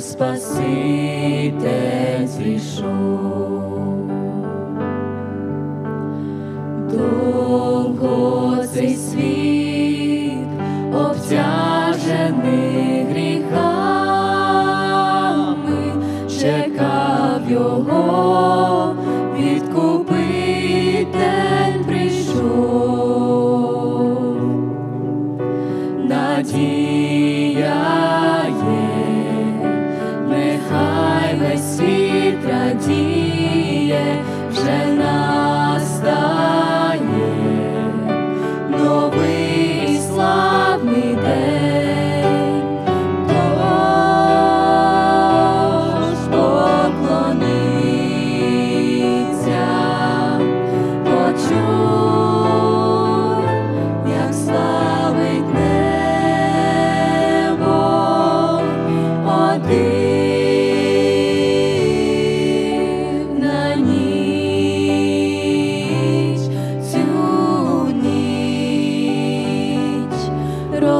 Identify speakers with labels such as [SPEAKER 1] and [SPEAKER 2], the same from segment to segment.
[SPEAKER 1] наш Спаситель зійшов. Довго цей світ обтяжений гріхами, чекав його, відкупитель прийшов. Надія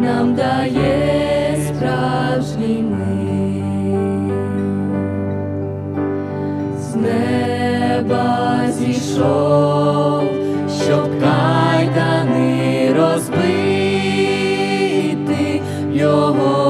[SPEAKER 1] нам дає справжній мир. З неба зійшов, щоб кайдани розбити його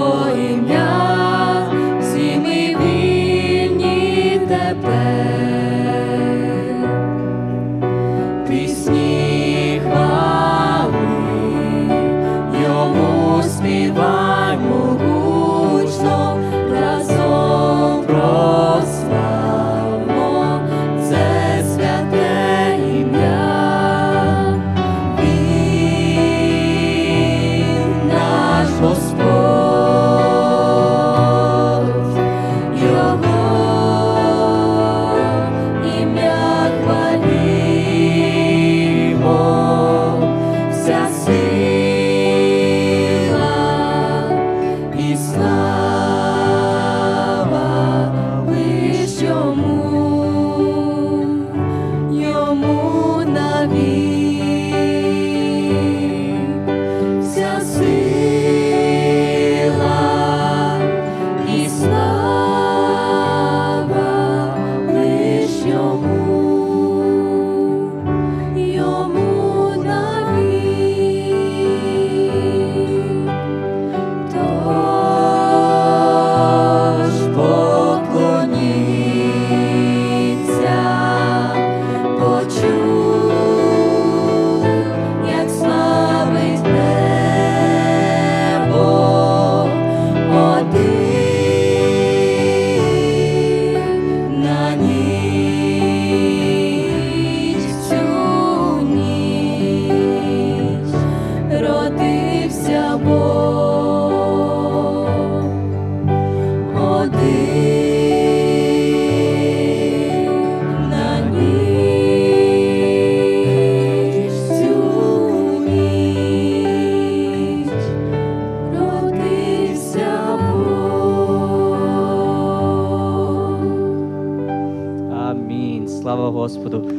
[SPEAKER 1] родився Бог. Один.
[SPEAKER 2] Амінь. Слава Господу.